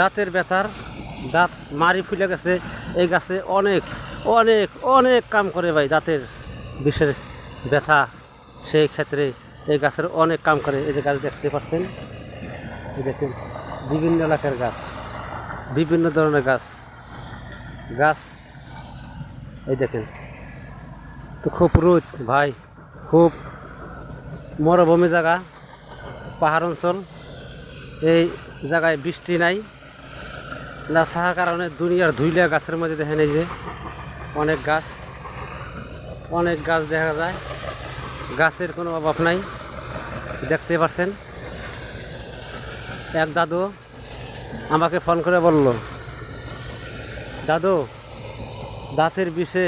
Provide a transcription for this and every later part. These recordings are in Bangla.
দাঁতের ব্যথার দাঁত মারি ফুলে গেছে, এই গাছে অনেক অনেক অনেক কাম করে ভাই দাঁতের বিষের ব্যথা। সেই ক্ষেত্রে এই গাছের অনেক কাম করে। এই যে গাছ দেখতে পাচ্ছেন দেখুন, বিভিন্ন এলাকার গাছ, বিভিন্ন ধরনের গাছ গাছ, এই দেখেন। তো খুব রোদ ভাই, খুব মরুভূমি জায়গা, পাহাড় অঞ্চল, এই জায়গায় বৃষ্টি নাই। না, থাকার কারণে দুনিয়ার ধুইলা গাছের মধ্যে দেখেন এই যে অনেক গাছ অনেক গাছ দেখা যায়। গাছের কোনো অভাব নাই, দেখতে পাচ্ছেন এক দাদু আমাকে ফোন করে বলল, দাদু, দাঁতের বিষে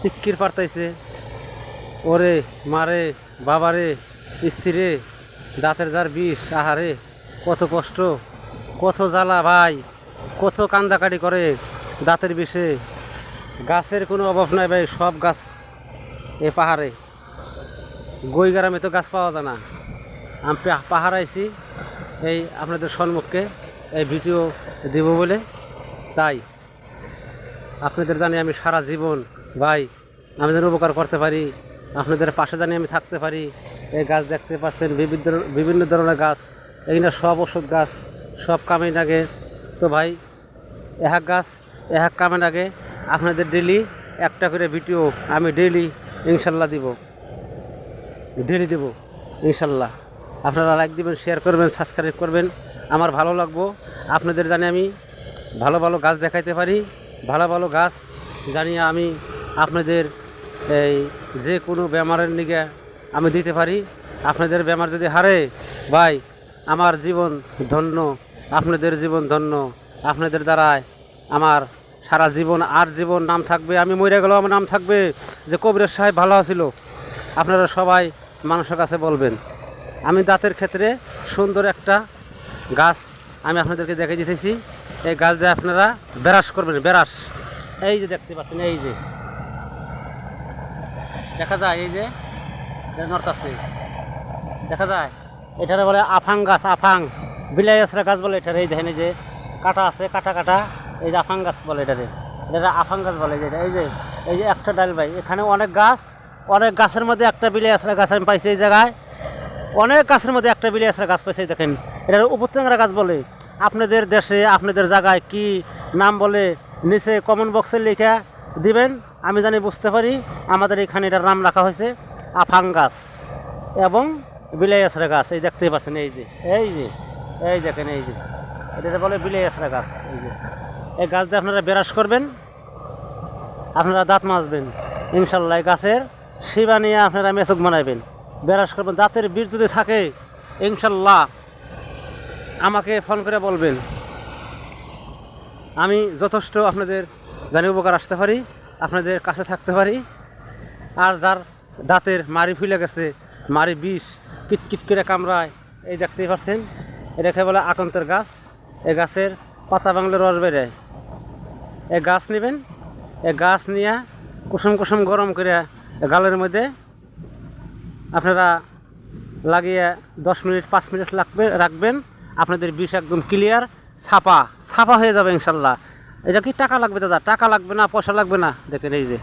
সিক্কির পারতাইছে ওরে মারে, বাবারে, স্ত্রীরে, দাঁতের যার বিষ, আহারে, কত কষ্ট, কত জ্বালা ভাই। কত কান্দাকাটি করে দাঁতের বিষে। গাছের কোনো অভাব নাই ভাই, সব গাছ এ পাহাড়ে। গই গ্রামে তো গাছ পাওয়া যায় না। আমি পাহাড় আইছি, এই আপনাদের সম্মুখে এই ভিডিও দেব বলে। তাই আপনাদের জানি আমি সারা জীবন, ভাই, আমি যেন উপকার করতে পারি, আপনাদের পাশে জানি আমি থাকতে পারি। এই গাছ দেখতে পাচ্ছেন, বিভিন্ন বিভিন্ন ধরনের গাছ এখানে সব ওষুধ গাছ, সব কামে লাগে তো ভাই এক গাছ এক কামের আগে আপনাদের ডেলি একটা করে ভিডিও আমি ডেলি ইনশাল্লাহ দিব। ডেলি দেব, ইনশাল্লাহ। আপনারা লাইক দিবেন শেয়ার করবেন সাবস্ক্রাইব করবেন। আমার ভালো লাগবো। আপনাদের জানি আমি ভালো ভালো গাছ দেখাইতে পারি। ভালো ভালো গাছ জানিয়ে আমি আপনাদের এই যে কোনো বেমারের নিগে আমি দিতে পারি। আপনাদের বেমার যদি হারে, ভাই, আমার জীবন ধন্য। আপনাদের জীবন ধন্য, আপনাদের দ্বারায় আমার সারা জীবন আর জীবন নাম থাকবে। আমি মরে গেলেও আমার নাম থাকবে যে কবিরের সাহেব ভালো ছিল আপনারা সবাই মানুষের কাছে বলবেন। আমি দাঁতের ক্ষেত্রে সুন্দর একটা গাছ আমি আপনাদেরকে দেখে দিতেছি। এই গাছ দিয়ে আপনারা বেরাস করবেন, বেরাস। এই যে দেখতে পাচ্ছেন, এই যে। দেখা যায় এই যে নর্তাছে দেখা যায়, এটারে বলে আফাং গাছ, আফাং। বিলাই আসরা গাছ বলে এটারে, এই দেখেন যে কাটা আছে, কাটা কাটা, এই যে আফাং গাছ বলে এটারে। এটা আফাং গাছ বলে যেটা এই যে এই যে একটা ডাল ভাই, এখানে অনেক গাছ, অনেক গাছের মধ্যে একটা বিলাই আসরা গাছ আমি পাইছি এই জায়গায়। অনেক গাছের মধ্যে একটা বিলাই আসরা গাছ পাইছে দেখেন। এটা উপত্যঙ্গরা গাছ বলে। আপনাদের দেশে, আপনাদের জায়গায় কি নাম বলে, নিচে কমন বক্সে লিখে দিবেন, আমি জানি বুঝতে পারি। আমাদের এখানে এটার নাম রাখা হয়েছে আফাং গাছ এবং বিলাই আসরা গাছ। এই দেখতেই পাচ্ছেন, এই যে এই যে। এই দেখেন, এই যে। এটা বলে বিলাই আসরা গাছ, এই যে। এই গাছ দিয়ে আপনারা বেরাস করবেন, আপনারা দাঁত মাজবেন। ইনশাল্লাহ এই গাছের শিবা নিয়ে আপনারা মেসুক বানাবেন বেরাস করবেন, দাঁতের বীর যদি থাকে, ইনশাল্লাহ আমাকে ফোন করে বলবেন। আমি যথেষ্ট আপনাদের জানি উপকার আসতে পারি, আপনাদের কাছে থাকতে পারি। আর যার দাঁতের মারি ফুলে গেছে মারি বিষ কিটকিট করে কামড়ায়, এই দেখতেই পাচ্ছেন। এটাকে বলে আকন্তের গাছ। এই গাছের পাতা বাংলা রস বেরোয়। এই গাছ নেবেন। এই গাছ নিয়ে কুসুম কুসুম গরম করে গালের মধ্যে আপনারা লাগিয়ে দশ মিনিট, পাঁচ মিনিট লাগবে, রাখবেন। আপনাদের বিষ একদম ক্লিয়ার ছাপা ছাপা হয়ে যাবে ইনশাল্লাহ। এটা কি টাকা লাগবে দাদা? টাকা লাগবে না, পয়সা লাগবে না? দেখেন এই যে।